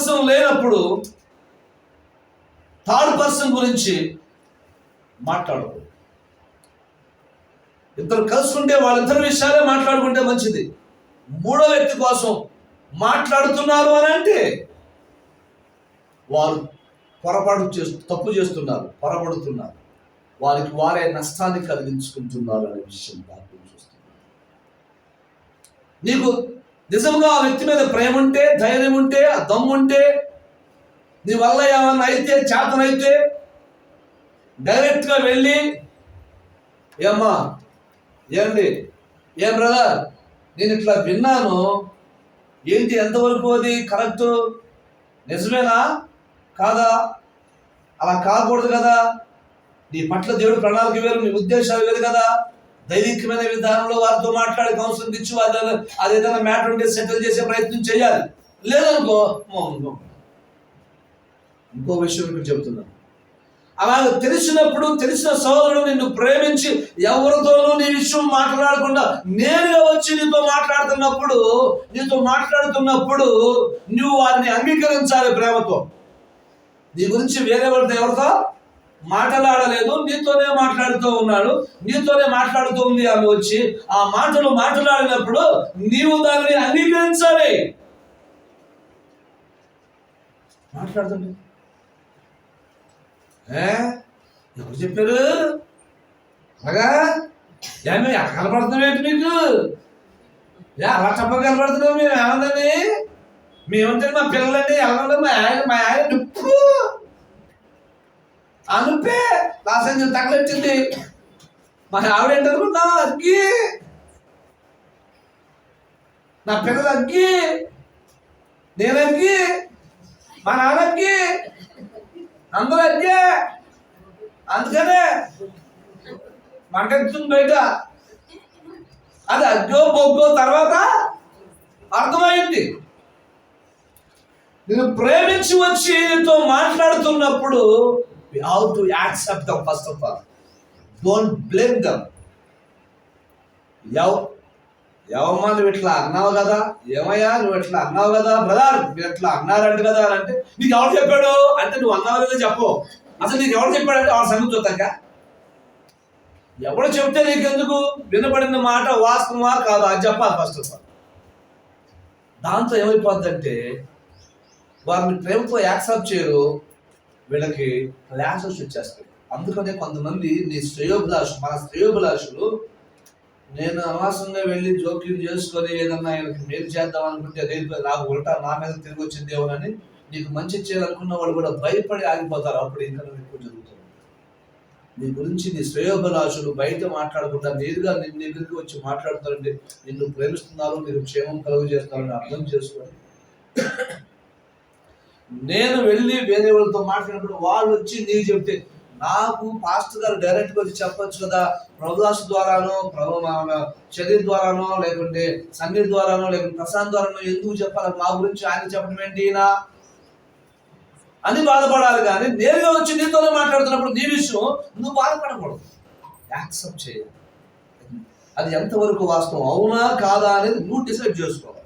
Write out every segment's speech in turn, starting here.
Person లేనప్పుడు third person గురించి మాట్లాడకూడదు ఇద్దరు కలుసుకుంటే వాళ్ళిద్దరి విషయాలే మాట్లాడుకుంటే మంచిది. మూడో వ్యక్తి కోసం మాట్లాడుతున్నారు అని అంటే వారు పొరపాటు చేస్తూ తప్పు చేస్తున్నారు పొరపడుతున్నారు. వారికి వారే నష్టాన్ని కలిగించుకుంటున్నారు అనే విషయం చూస్తున్నారు నీకు నిజంగా ఆ వ్యక్తి మీద ప్రేమ ఉంటే ధైర్యం ఉంటే ఆ దమ్ము ఉంటే నీ వల్ల ఏమన్నా అయితే చేతనైతే డైరెక్ట్గా వెళ్ళి ఏమ్మా ఏంది? ఏం బ్రదర్ నేను ఇట్లా విన్నాను. ఏంటి ఎంతవరకు అది? కరెక్ట్? నిజమేనా? కాదా? అలా కాకూడదు కదా. నీ పట్ల దేవుడు ప్రణాళిక వేరు నీ ఉద్దేశాలు వేరు కదా. దైవికమైన విధానంలో వారితో మాట్లాడి కౌన్సిలింగ్ ఇచ్చి వారి అది ఏదైనా మ్యాటర్ ఉంటే సెటిల్ చేసే ప్రయత్నం చేయాలి. లేదనుకో మౌనంగా ఇంకో విషయం ఇక్కడ చెబుతున్నాను అలా తెలిసినప్పుడు తెలిసిన సోదరుడు నిన్ను ప్రేమించి ఎవరితోనూ నీ విషయం మాట్లాడకుండా నేరుగా వచ్చి నీతో మాట్లాడుతున్నప్పుడు నీతో మాట్లాడుతున్నప్పుడు నువ్వు వారిని అంగీకరించాలి ప్రేమతో. నీ గురించి వేరే వాళ్ళతో ఎవరితో? మాట్లాడలేదు నీతోనే మాట్లాడుతూ ఉన్నాడు. నీతోనే మాట్లాడుతూ ఉంది ఆమె వచ్చి ఆ మాటలు మాట్లాడినప్పుడు నీవు దానిని అంగీకరించాలి. మాట్లాడుతుంది ఎవరు చెప్పారు? అలాగా? ఏమి ఎక్కడ కనపడుతున్నావు ఏంటి మీకు ఏ అలా చెప్ప కనపడుతున్నావు మేము ఏమందని? మేమంటే మా పిల్లలండి ఎలా మా ఆయన మా ఆయన అనుపే లాసంజు తగలొచ్చింది. మా ఆవిడ ఏంటనుకున్నావు అగ్గి. నా పిల్లలు అగ్గి. నేను అగ్గి. మా నాన్న అగ్గి. అందరూ అగ్గే. అందుకనే మంట బయట. అది అగ్గో బొగ్గో తర్వాత అర్థమైంది. నేను ప్రేమించి వచ్చి నీతో మాట్లాడుతున్నప్పుడు We have to accept them first of all. Don't blame them. ఎవ ఎవమ్మా నువ్వు ఇట్లా అన్నావు కదా? ఏమయ్యా నువ్వు ఇట్లా అన్నావు కదా బ్రదర్ మీరు ఇట్లా అన్నారంట కదా అని అంటే నీకు ఎవరు చెప్పాడు? అంటే నువ్వు అన్నావు కదా చెప్పు. అసలు నీకు ఎవరు చెప్పాడంటే వాళ్ళ సంగతి చూద్దాక ఎవడు చెప్తే నీకెందుకు? వినపడిన మాట వాస్తవమా కాదు? అది చెప్పాలి ఫస్ట్ ఆఫ్ ఆల్ దాంతో ఏమైపోద్దంటే వారిని ప్రేమతో యాక్సెప్ట్ చేయరు. వీళ్ళకి క్లాసెస్ వచ్చేస్తాయి. అందుకనే కొంతమంది నీ శ్రేయోభిలాషు మన శ్రేయోభిలాషులు నేను అనవసరంగా వెళ్ళి జోక్యం చేసుకొని ఏదన్నా ఆయనకి మేలు చేద్దాం అనుకుంటే అదే నాకు ఉల్టా నా మీద తిరిగి వచ్చింది అని నీకు మంచి చేయాలనుకున్న వాళ్ళు కూడా భయపడి ఆగిపోతారు. అప్పుడు ఇంకా ఎక్కువ జరుగుతుంది నీ గురించి నీ శ్రేయోభిలాషులు బయట మాట్లాడకుండా నేరుగా నిన్ను దగ్గరికి వచ్చి మాట్లాడతారండి నిన్ను ప్రేమిస్తున్నారు మీరు క్షేమం కలుగు చేస్తారని అర్థం చేసుకొని నేను వెళ్ళి వేరే వాళ్ళతో మాట్లాడినప్పుడు వాళ్ళు వచ్చి నీకు చెప్తే నాకు పాస్టర్ గారు డైరెక్ట్గా వచ్చి చెప్పొచ్చు కదా ప్రభుదాస్ ద్వారానో ప్రభు శరీర్ ద్వారానో లేకుంటే సంగీత్ ద్వారానో లేకుంటే ప్రశాంత్ ద్వారానో ఎందుకు చెప్పాలి? మా గురించి ఆయన చెప్పడం ఏంటి అని బాధపడాలి కానీ నేరుగా వచ్చి నీతోనే మాట్లాడుతున్నప్పుడు నీ విషయం నువ్వు బాధపడకూడదు. యాక్సెప్ట్ చేయాలి. అది ఎంతవరకు వాస్తవం? అవునా కాదా అనేది నువ్వు డిసైడ్ చేసుకోవాలి.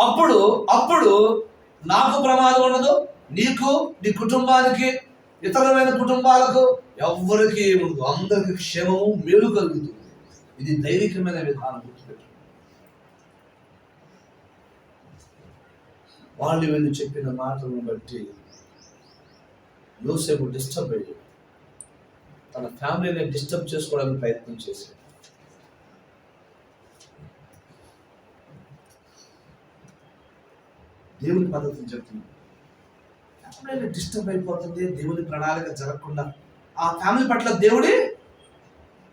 అప్పుడు అప్పుడు నాకు ప్రమాదం ఉండదు నీకు నీ కుటుంబానికి ఇతరమైన కుటుంబాలకు ఎవ్వరికి ఉండదు. అందరికి క్షేమము మేలు కలుగుతుంది. ఇది దైవికమైన విధానం గుర్తుపెట్టు వాళ్ళు వెళ్ళి చెప్పిన మాటలను బట్టి యోసేపు డిస్టర్బ్ అయ్యాడు. తన ఫ్యామిలీని డిస్టర్బ్ చేసుకోవడానికి ప్రయత్నం చేశాడు. దేవుని పద్ధతిని చెప్తున్నాడు ఎప్పుడైనా డిస్టర్బ్ అయిపోతుంది దేవుని ప్రణాళిక జరగకుండా ఆ ఫ్యామిలీ పట్ల దేవుడి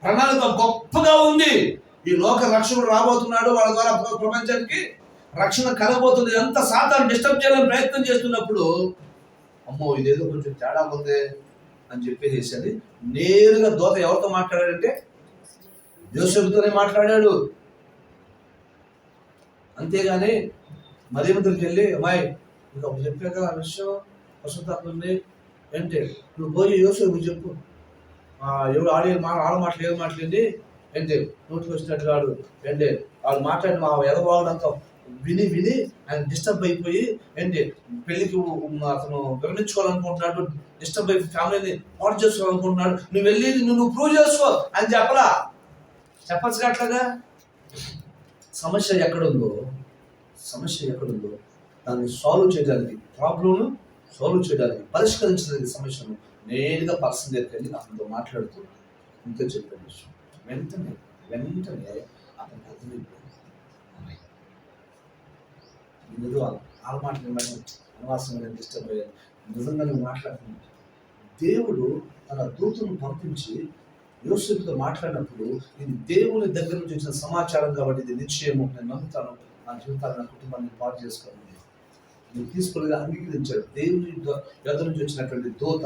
ప్రణాళిక గొప్పగా ఉంది. ఈ లోక రక్షకుడు రాబోతున్నాడు వాళ్ళ ద్వారా ప్రపంచానికి రక్షణ కలగబోతుంది. ఎంత సాతాను డిస్టర్బ్ చేయాలని ప్రయత్నం చేస్తున్నప్పుడు అమ్మో ఇదేదో కొంచెం తేడా ఉంది అని చెప్పేసి అది నేరుగా దోత ఎవరితో మాట్లాడాడంటే యోసేపుతోనే మాట్లాడాడు. అంతేగాని మరీ దగ్గరికి వెళ్ళి అమ్మాయి ఇంకా చెప్పాక ఆ విషయం వసంతాత్మ ఉంది ఏంటి నువ్వు పోయి యోసేపు చెప్పు. ఎవరు ఎవడు ఆడే మా ఆడ మాటలు ఏం మాట్లాడింది ఏంటి నోటికి వచ్చినట్టు ఆడు ఏంటి వాళ్ళు మాట్లాడి మా ఎదవాళ్ళంతా విని విని ఆయన డిస్టర్బ్ అయిపోయి ఏంటి పెళ్ళికి అతను విరమించుకోవాలనుకుంటున్నాడు డిస్టర్బ్ అయిపోయి ఫ్యామిలీని పాటు చేసుకోవాలనుకుంటున్నాడు. నువ్వు వెళ్ళి నువ్వు ప్రూవ్ చేసుకో అని చెప్పలా? చెప్పచ్చు అట్లాగా? సమస్య ఎక్కడుందో సమస్య ఎక్కడుందో దాన్ని సాల్వ్ చేయడానికి ప్రాబ్లంను సాల్వ్ చేయడానికి పరిష్కరించడానికి సమస్యను నేరుగా పర్సన్ దగ్గరికి వెళ్ళి అతనితో మాట్లాడుతూ ఇంత చెప్పిన విషయం. వెంటనే వెంటనే అతనికి అర్థమైపోయింది. ఏదో ఆ మాటలు అనవాసంగా డిస్టర్బ్ అయ్యాను. నిజంగా నువ్వు దేవుడు తన దూతను పంపించి యోసేపుతో మాట్లాడినప్పుడు ఇది దేవుని దగ్గర నుంచి వచ్చిన సమాచారం కాబట్టి ఇది నిశ్చయము నేను నమ్ముతాను. నా జీవితాన్ని నా కుటుంబాన్ని పాటు చేసుకోండి నువ్వు తీసుకుని అంగీకరించాడు. దేవుని యొద్ నుంచి వచ్చినటువంటి దూత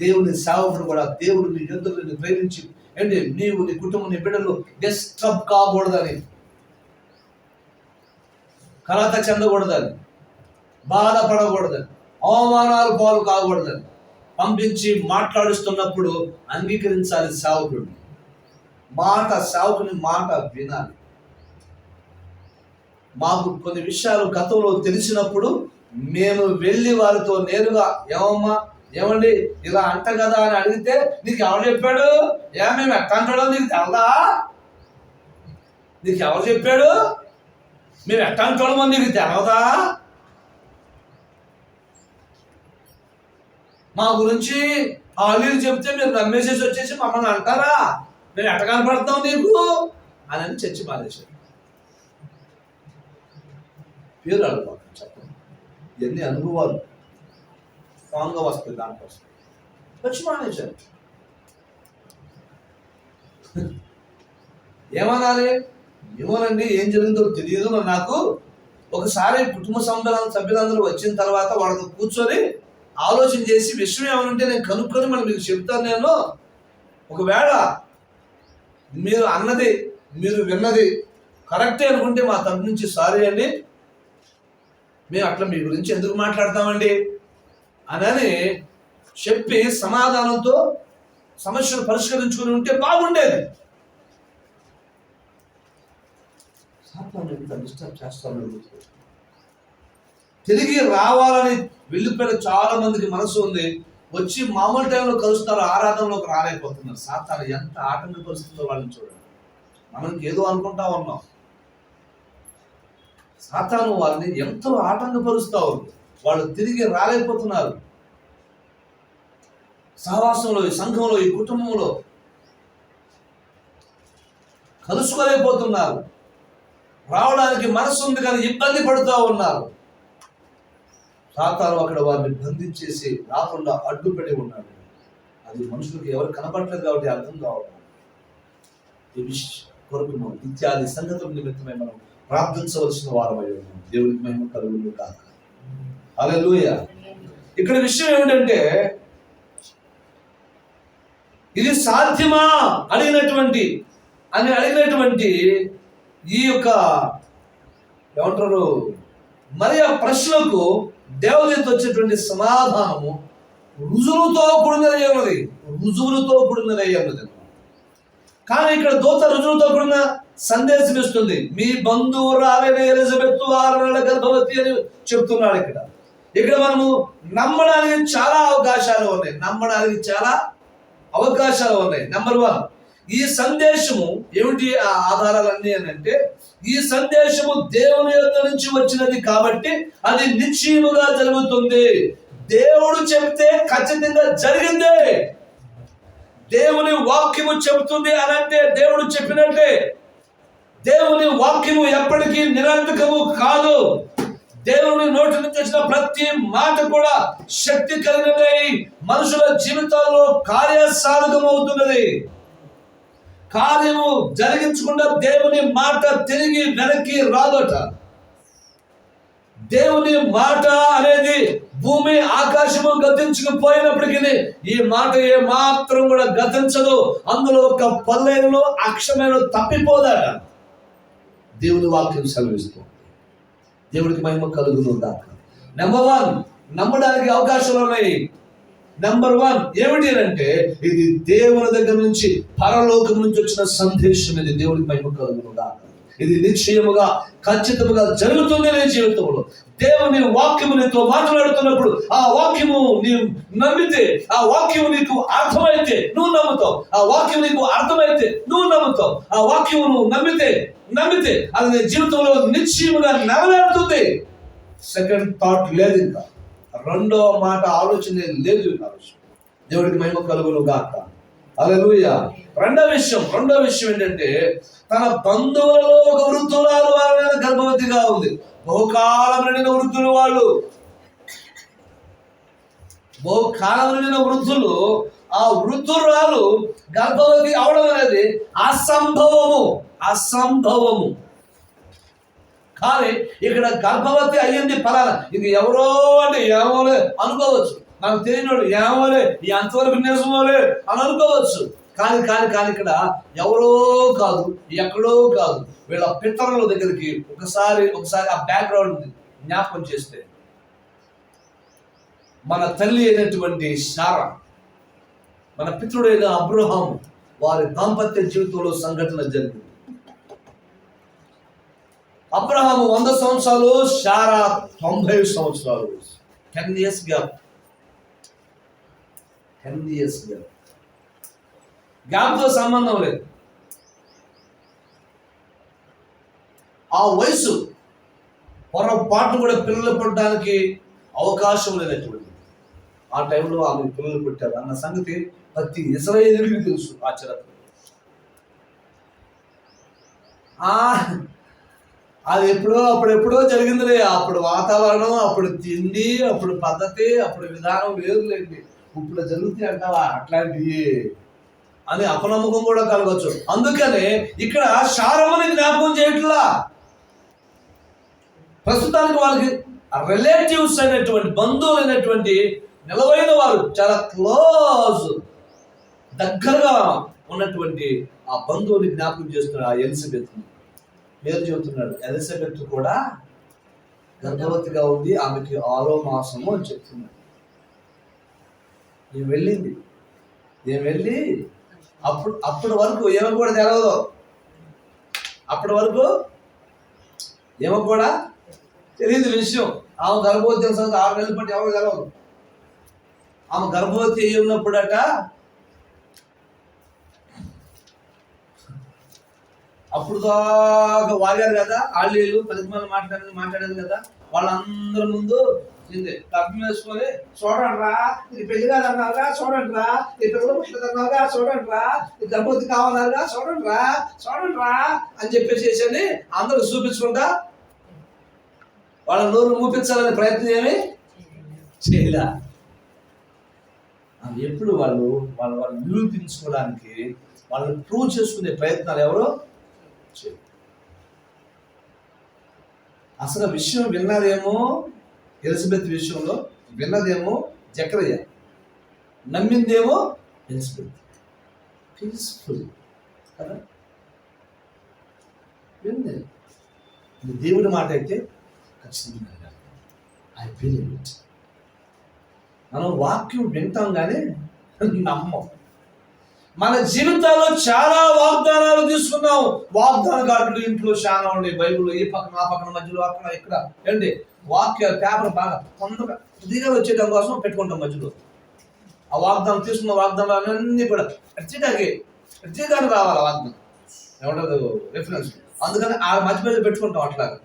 దేవుని సేవకుడు కూడా దేవుడు నీ యొద్ద ప్రేమించి ఏంటి? నీవు నీ కుటుంబం నీ బిడ్డలు డిస్టర్బ్ కాకూడదని కలత చెందకూడదని బాధపడకూడదని అవమానాలు పాలు కాకూడదని పంపించి మాట్లాడుస్తున్నప్పుడు అంగీకరించాలి సేవకుడిని. మాట సేవకుని మాట వినాలి. మాకు కొన్ని విషయాలు గతంలో తెలిసినప్పుడు మేము వెళ్ళి వారితో నేరుగా ఏమమ్మా ఏమండి? ఇలా అంట కదా అని అడిగితే నీకు ఎవరు చెప్పాడు? ఏ మేము ఎట్ట అంటాడో నీకు తెలదా? నీకు ఎవరు చెప్పాడు? మేము ఎట్ట అంటాడమో నీకు తెలవదా మా గురించి ఆలీలు చెప్తే మీరు నమ్మేసేసి వచ్చేసి మమ్మల్ని అంటారా? మేము ఎట్ట కనపడతాం నీకు? అని అని చర్చి మానేశారు. పేరు అడగబాకు చెప్పండి ఎన్ని అనుభవాలు స్ట్రాంగ్గా వస్తుంది దానికోసం. వచ్చి ఏమనాలి? ఏమోనండి ఏం జరిగిందో తెలియదు నాకు ఒకసారి కుటుంబ సభ్యులందరూ సభ్యులందరూ వచ్చిన తర్వాత వాళ్ళతో కూర్చొని ఆలోచన చేసి విషయం ఏమనంటే నేను కనుక్కొని మనం మీకు చెప్తాను నేను. ఒకవేళ మీరు అన్నది మీరు విన్నది కరెక్టే అనుకుంటే మా తరపు నుంచి సారీ అండి. మేము అట్లా మీ గురించి ఎందుకు మాట్లాడతామండి? అని చెప్పి సమాధానంతో సమస్యను పరిష్కరించుకుని ఉంటే బాగుండేది. సాతాను ఎంత డిస్టర్బ్ చేస్తాను. తిరిగి రావాలని వెళ్ళిపోయిన చాలా మందికి మనసు ఉంది. వచ్చి మామూలు టైంలో కలుస్తారు ఆరాధనలోకి రాలేకపోతున్నారు. సాతాను ఎంత ఆటంకపరుస్తుందో వాళ్ళని చూడండి. మనం ఏదో అనుకుంటా ఉన్నాం. సాతాను వారిని ఎంతో ఆటంకపరుస్తావు. ఉంది వాళ్ళు తిరిగి రాలేకపోతున్నారు. సహవాసంలో ఈ సంఘంలో ఈ కుటుంబంలో కలుసుకోలేకపోతున్నారు. రావడానికి మనసు ఉంది కానీ ఇబ్బంది పడుతూ ఉన్నారు. సాతాను అక్కడ వారిని బంధించేసి రాకుండా అడ్డుపడి ఉన్నాడు. అది మనుషులకు ఎవరు కనపడలేదు కాబట్టి అర్థం కావడం ఈ విషయం కొరకు ఇత్యాది సంగతుల నిమిత్తమే మనం ప్రార్థించవలసిన వారమై ఉన్నాం. దేవునికి మహిమ కలుగులు కాక హల్లెలూయా. ఇక్కడ విషయం ఏమిటంటే ఇది సాధ్యమా అడిగినటువంటి అని అడిగినటువంటి ఈ యొక్క ఏమంటారు మరి ఆ ప్రశ్నకు దేవదూత వచ్చేటువంటి సమాధానము రుజువులతో కూడినది ఉన్నది. రుజువులతో కూడినది ఉన్నది. కానీ ఇక్కడ దోత రుజువులతో కూడిన సందేశం ఇస్తుంది. మీ బంధువు రాలైన ఎలిజబెత్ ఆరు నెలల గర్భవతి అని చెప్తున్నాడు ఇక్కడ. ఇక్కడ మనము నమ్మడానికి చాలా అవకాశాలు ఉన్నాయి. నమ్మడానికి చాలా అవకాశాలు ఉన్నాయి. నెంబర్ వన్ ఈ సందేశము ఏమిటి? ఆ ఆధారాలన్నీ అని అంటే ఈ సందేశము దేవుని యొక్క నుంచి వచ్చినది కాబట్టి అది నిశ్చయముగా జరుగుతుంది. దేవుడు చెబితే ఖచ్చితంగా జరిగిందే. దేవుని వాక్యము చెబుతుంది అని అంటే దేవుడు చెప్పినట్టే దేవుని వాక్యము ఎప్పటికీ నిరంతకము కాదు. దేవుని నోటి నుంచి వచ్చిన ప్రతి మాట కూడా శక్తి కలిగినదై. మనుషుల జీవితాల్లో కార్యసాధకం అవుతున్నది. కార్యము జరిగించకుండా దేవుని మాట తిరిగి వెనక్కి రాదట. దేవుని మాట అనేది భూమి ఆకాశము గతించుకుపోయినప్పటికీ ఈ మాట ఏ మాత్రం కూడా గతించదు. అందులో ఒక పల్లెలో అక్షమైన తప్పిపోదట. దేవుని వాక్యం సెలవిస్తుంది. దేవుడికి మహిమ కలుగుతుందా నెంబర్ వన్ నమ్మడానికి అవకాశాలు ఉన్నాయి. నెంబర్ వన్ ఏమిటి అంటే ఇది దేవుని దగ్గర నుంచి పరలోకం నుంచి వచ్చిన సందేశం ఇది. దేవుడికి మహిమ కలుగును ఇది నిశ్చయముగా ఖచ్చితముగా జరుగుతుంది నీ జీవితంలో. దేవుని వాక్యము నీతో మాట్లాడుతున్నప్పుడు ఆ వాక్యము నీవు నమ్మితే ఆ వాక్యము నీకు అర్థమైతే నువ్వు నమ్ముతావు. ఆ వాక్యం నీకు అర్థమైతే నువ్వు నమ్ముతావు. ఆ వాక్యము నువ్వు నమ్మితే నమ్మితే అది నీ జీవితంలో నిశ్చయముగా నెరవేరుతుంది. సెకండ్ థాట్ లేదు ఇంకా. రెండో మాట ఆలోచన లేదు ఆలోచన దేవుడికి మహిమ కలుగును గాక. అలలుయ రెండో విషయం రెండో విషయం ఏంటంటే తన బంధువులలో ఒక వృద్ధురాలు వాళ్ళ గర్భవతిగా ఉంది. బహుకాలం నిండిన వృద్ధులు వాళ్ళు. బహుకాలం నిండిన వృద్ధులు ఆ వృద్ధురాలు గర్భవతి అవడం అనేది అసంభవము అసంభవము. కానీ ఇక్కడ గర్భవతి అయ్యింది ఫలానా ఇది ఎవరో అంటే ఏమోలే అనుకోవచ్చు. నాకు తెలియనోడు ఏమోలే ఈ అంతవరకు నిజమోలే అని అనుకోవచ్చు. కానీ కానీ కాదు ఇక్కడ ఎవరో కాదు ఎక్కడో కాదు వీళ్ళ పితరుల దగ్గరికి ఒకసారి ఒకసారి ఆ బ్యాక్గ్రౌండ్ జ్ఞాపకం చేస్తే మన తల్లి అయినటువంటి శారా మన పితృడైన అబ్రహాం వారి దాంపత్య జీవితంలో సంఘటన జరిగింది. అబ్రహాము వంద సంవత్సరాలు శారా తొంభై సంవత్సరాలు ten years gap ten years gap గ్యాప్తో సంబంధం లేదు. ఆ వయసు పొరపాటు కూడా పిల్లలు పుట్టడానికి అవకాశం లేనటువంటి ఆ టైంలో ఆమె పిల్లలు పుట్టారు అన్న సంగతి ప్రతి ఇస్రాయేలీకి తెలుసు ఆ చరిత్ర ఆ అది ఎప్పుడో అప్పుడెప్పుడో జరిగిందిలే. అప్పుడు వాతావరణం అప్పుడు తిండి అప్పుడు పద్ధతి అప్పుడు విధానం వేరులేండి. ఇప్పుడు జరుగుతాయి అంటావా? అట్లాంటివి అని అపనమ్మకం కూడా కలగచ్చు. అందుకనే ఇక్కడ శారమని జ్ఞాపకం చేయట్లా? ప్రస్తుతానికి వాళ్ళకి రిలేటివ్స్ అయినటువంటి బంధువులు అయినటువంటి నిలవైన వారు చాలా క్లోజ్ దగ్గరగా ఉన్నటువంటి ఆ బంధువుని జ్ఞాపకం చేస్తున్నాడు ఆ ఎలిజబెత్. పేరు చెబుతున్నాడు. ఎలిజబెత్ కూడా గర్భవతిగా ఉంది ఆమెకి ఆరో మాసము అని చెప్తున్నాడు. నేను వెళ్ళింది. నేను వెళ్ళి అప్పుడు అప్పటి వరకు ఏమో కూడా తెలవదు. అప్పటి వరకు ఏమో కూడా తెలియదు విషయం. ఆమె గర్భవతి సంగతి ఆరు నెలల పాటు ఎవరు తెలవదు. ఆమె గర్భవతి ఉన్నప్పుడట అప్పుడు దాకా వాడారు కదా ఆళ్ళు పది మంది మాట్లాడేది మాట్లాడేది కదా వాళ్ళందరి ముందు వచ్చింది తప్పు వేసుకొని చూడండి రా ఇది పెళ్ళి కాదన్నారా చూడండి రా ఈ పిల్లలు పుట్టదన్నారా చూడండి రా ఈ దంపతి కావాలన్నారా చూడండి రా చూడండి రా అని చెప్పేసేసి అని అందరూ చూపించుకుంటా వాళ్ళ నోరు మూపించాలనే ప్రయత్నం ఏమి చేయలే. అది ఎప్పుడు వాళ్ళు వాళ్ళు వాళ్ళు నిరూపించుకోవడానికి వాళ్ళని ప్రూవ్ చేసుకునే ప్రయత్నాలు ఎవరు అసలు విషయం విన్నారేమో? ఎలిజబెత్ విషయంలో విన్నదేమో జకరయ్య నమ్మిందేమో ఎలిజబెత్. పీస్ఫుల్ కదా? వింది. ఇది దేవుడి మాట అయితే ఖచ్చితంగా ఐ బిలీవ్ ఇట్ మనం వాక్యం వింటాం కానీ నమ్మం. మన జీవితాల్లో చాలా వాగ్దానాలు తీసుకున్నాం. వాగ్దాన గార్డులు ఇంట్లో చాలా ఉన్నాయి బైబిల్లో ఈ పక్కన ఆ పక్కన మధ్యలో అక్కడ ఇక్కడ. ఏంటి వాక్య పేపర్ బాగా తొందరగా ఇదిగా వచ్చేయడం కోసం పెట్టుకుంటాం మధ్యలో. ఆ వాగ్దానం తీసుకున్న వాగ్దానాలు అన్నీ కూడా ప్రత్యేకంగా ప్రత్యేకంగా రావాలి ఆ వాగ్దానం. ఏమంటారు? రిఫరెన్స్ అందుకని ఆ మధ్య మధ్య పెట్టుకుంటాం అట్లా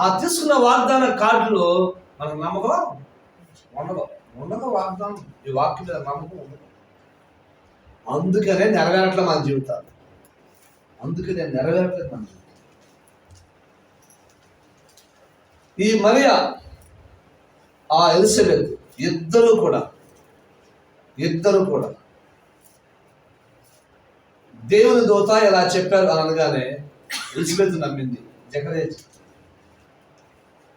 ఆ తీసుకున్న వాగ్దాన కార్డులో మనకు నమ్మకం ఉండదు. ఉండదు వాగ్దానం. ఈ వాక్యం మీద నమ్మకం ఉండదు. అందుకనే నెరవేరట్లే మన జీవితాలు. అందుకనే నెరవేరట్లేదు మన జీవితం ఈ మరియా ఆ ఎలిజబెత్ ఇద్దరు కూడా ఇద్దరు కూడా. దేవుని దూత ఇలా చెప్పారు అని అనగానే ఎలిజబెత్ నమ్మింది. జకరే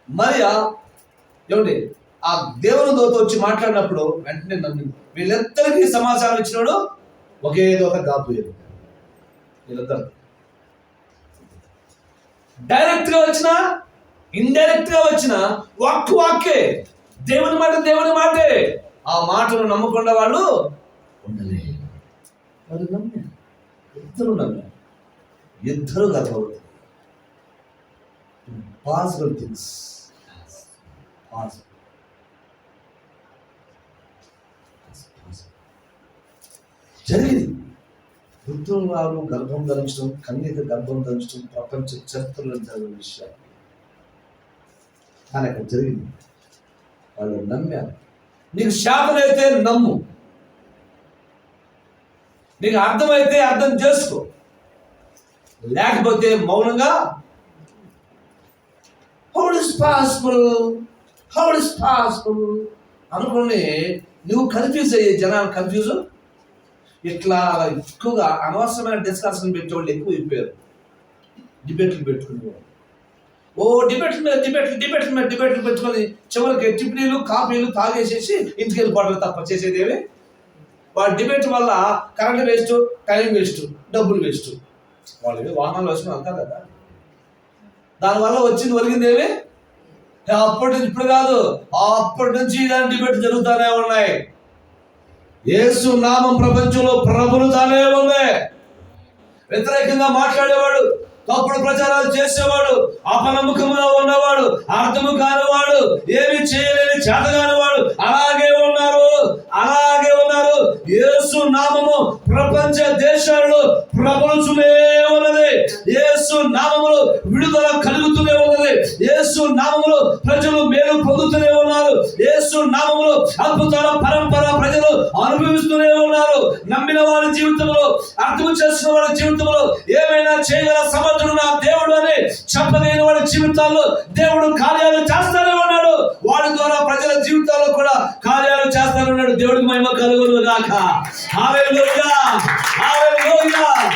మరియా ఏమండి ఆ దేవుని దూత వచ్చి మాట్లాడినప్పుడు వెంటనే నమ్మింది. వీళ్ళిద్దరికీ సమాచారం ఇచ్చినాడు ఒకే దూత కాపోయారు వీళ్ళిద్దరు. డైరెక్ట్గా వచ్చిన ఇండైరెక్ట్గా వచ్చిన వాక్ వాక్కే. దేవుని మాట దేవుని మాటే. ఆ మాటను నమ్మకుండా వాళ్ళు ఉండలే వాళ్ళు నమ్మారు ఇద్దరు నమ్మారు ఇద్దరు గర్భవతి పాసిబుల్ థింగ్స్ పాసిబుల్ జరిగింది. వారు గర్భం ధరించడం కన్యక గర్భం ధరించడం ప్రపంచ చరిత్రలో జరిగిన విషయాలు కానీ అక్కడ జరిగింది. వాళ్ళు నమ్మారు. నీకు శాపనైతే నమ్ము. నీకు అర్థమైతే అర్థం చేసుకో. లేకపోతే మౌనంగా how is possible how is possible అనుకుని నువ్వు కన్ఫ్యూజ్ అయ్యే జనాలు కన్ఫ్యూజ్ ఇట్లా ఎక్కువగా అనవసరమైన డిస్కషన్ పెట్టేవాళ్ళు ఎక్కువ అయిపోయారు. డిబేట్లు పెట్టుకునేవాళ్ళు. ఓ డిబేట్ల మీద డిబేట్లు డిబేట్ల మీద డిబేట్లు పెట్టుకొని చివరికి టిఫినీలు కాఫీలు తాగేసేసి ఇంటికి వెళ్ళిపోవడం తప్ప చేసేదేమి? ఏమి వాడి డిబేట్ వల్ల కరెంట్ వేస్ట్ టైం వేస్ట్ డబ్బులు వేస్ట్. వాళ్ళు వాహనాలు వేసుకుని వెళ్తారు కదా. దానివల్ల వచ్చింది ఒరిగింది ఏమి అప్పటి నుంచి ఇప్పుడు కాదు అప్పటి నుంచి ఇలాంటి డిబెట్ జరుగుతూనే ఉన్నాయి. యేసు నామం ప్రపంచంలో ప్రభులుతానే ఉంది. వ్యతిరేకంగా మాట్లాడేవాడు తప్పుడు ప్రచారాలు చేసేవాడు అపనమ్మకంలో ఉన్నవాడు అర్థము కానివాడు ఏమి చేయలేని చేతగాని అలాగే ఉన్నారు అలాగే ఉన్నారు. యేసు నామము ప్రపంచ దేశాలలో ప్రబలుచునే ఉన్నది. యేసు నామములు విడుదల కలుగుతూనే ఉన్నది. యేసు నామములో ప్రజలు మేలు పొందుతూనే ఉన్నారు. యేసు నామములో అద్భుతాల పరంపర ప్రజలు అనుభవిస్తూనే ఉన్నారు. నమ్మిన వారి జీవితంలో అర్థం చేసిన వారి జీవితంలో ఏమైనా చేయగల సమర్థుడు నా దేవుడు అని చెప్పలేని వాడి జీవితాల్లో దేవుడు కార్యాలు చేస్తానే ఉన్నాడు. వాడి ద్వారా ప్రజల జీవితాల్లో కూడా కార్యాలు చేస్తానే ఉన్నాడు. దేవుడికి మహిమ కలుగును గాక. హల్లెలూయా! హల్లెలూయా!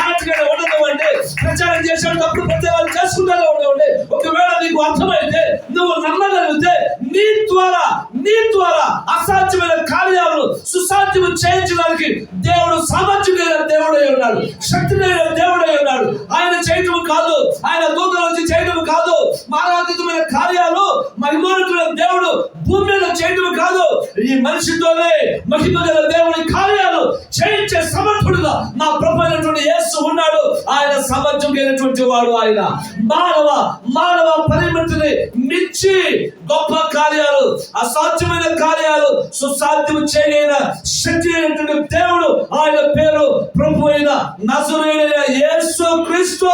కారణంగా అర్థం అంటే ప్రచారం చేసేవాడు తప్పుడు ప్రచారాలు చేసుకుంటూనే ఉండవండి ఒకవేళ నీకు అర్థమైతే నువ్వు నమ్మగలిగితే నీ ద్వారా నీ ద్వారా అసాధ్యమైన కార్యాలను సుసాధ్యం చేయించడానికి దేవుడు సామర్థ్యమైన దేవుడై ఉన్నాడు. శక్తుడైన దేవుడై ఉన్నాడు. ఆయన చేయటం కాదు. ఆయన దూతలు వచ్చి చేయటం కాదు. మానవాతీతమైన కార్యాలు మహిమోన్నతుడైన దేవుడు భూమి మీద చేయటం కాదు. ఈ మనిషితోనే మహిమ గల దేవుడి కార్యాలు చేయించే సమర్థుడుగా మా ప్రభు యేసు ఉన్నాడు. ఆయన సామర్థ్యం కలిగినటువంటి వాడు ఆయన. మానవ మానవ పరిమితిని మించి గొప్ప కార్యాలు అసాధ్యమైన కార్యాలు సుసాధ్యం చేయలేన శక్తి అయినటువంటి దేవుడు ఆయన పేరు ప్రభు అయిన నజరుడైన యేసు క్రీస్తు.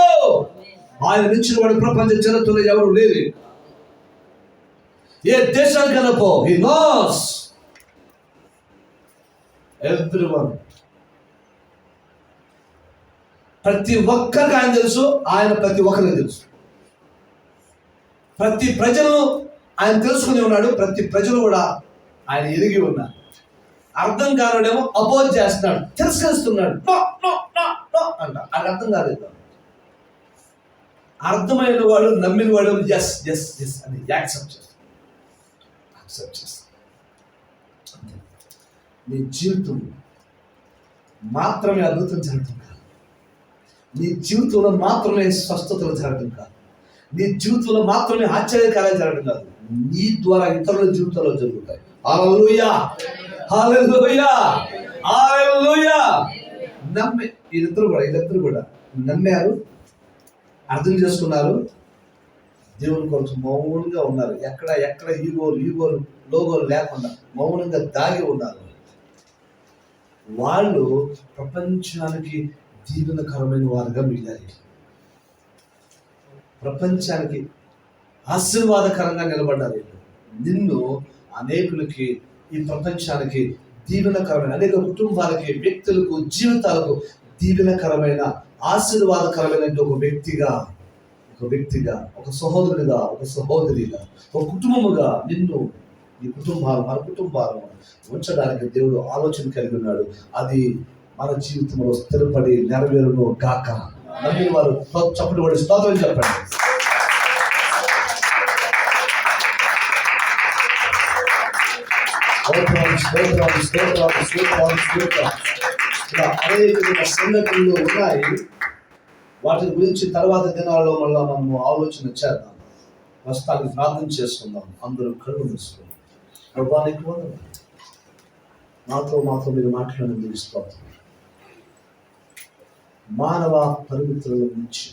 ఆయన మించిన వాడు ప్రపంచ చరిత్రలో ఎవరు లేరు. ఏ దేశానికైనా పో హీ నోస్ ఎవ్రీవన్ ప్రతి ఒక్కరికి ఆయన తెలుసు ఆయన ప్రతి ఒక్కరికి తెలుసు. ప్రతి ప్రజలను ఆయన తెలుసుకుని ఉన్నాడు ప్రతి ప్రజలు కూడా ఆయన ఎరిగి ఉన్నారు. అర్థం కానివాడేమో అపోజ్ చేస్తున్నాడు తిరస్కరిస్తున్నాడు. అంట. అది అర్థం కాలేదు. అర్థమైన వాడు నమ్మిన వాడు ఎస్ ఎస్ ఎస్ అని యాక్సెప్ట్ చేస్తాడు నీ జీవితం మాత్రమే అద్భుతం జరగడం కాదు. నీ జీవితంలో మాత్రమే స్వస్థతలు జరగడం కాదు. నీ జీవితంలో మాత్రమే ఆశ్చర్యకార్యాలు జరగడం కాదు. నీ ద్వారా ఇతరుల జీవితంలో జరుగుతాయి. హల్లెలూయా! హల్లెలూయా! హల్లెలూయా! నమ్మే వీళ్ళిద్దరు కూడా వీళ్ళిద్దరు కూడా నమ్మారు అర్థం చేసుకున్నారు. దేవుని కొరకు మౌనంగా ఉన్నారు. ఎక్కడ ఎక్కడ ఈగోలు ఈగోలు లోగోలు లేకుండా మౌనంగా దాగి ఉన్నారు. వాళ్ళు ప్రపంచానికి దీవెనకరమైన వారుగా మిగిలారు. ప్రపంచానికి ఆశీర్వాదకరంగా నిలబడ్డారు నిన్ను అనేకులకి ఈ ప్రపంచానికి దీవెనకరమైన అనేక కుటుంబాలకి వ్యక్తులకు జీవితాలకు దీవెనకరమైన ఆశీర్వాదకరమైన ఒక వ్యక్తిగా ఒక వ్యక్తిగా ఒక సహోదరుడిగా ఒక సహోదరిగా ఒక కుటుంబముగా నిన్ను ఈ కుటుంబాలు మన కుటుంబాలు ఉంచడానికి దేవుడు ఆలోచన కలిగి ఉన్నాడు. అది మన జీవితంలో స్థిరపడి నెరవేరును గాక. నమ్మిన వారు చప్పటి పడి స్తోత్రం చెప్పండి. స్తోత్రాలు అనేకమైన సంగతులు ఉన్నాయి. వాటి గురించి తర్వాత దినాల్లో మళ్ళీ మనము ఆలోచన చేద్దాం. ప్రస్తుతానికి ప్రార్థన చేసుకుందాం. అందరూ కళ్ళు మూసుకుందాం ప్రభానికి మాతో మాతో మీరు మాట్లాడినందుకు స్తోత్రం. మానవ పరిమితుల నుంచి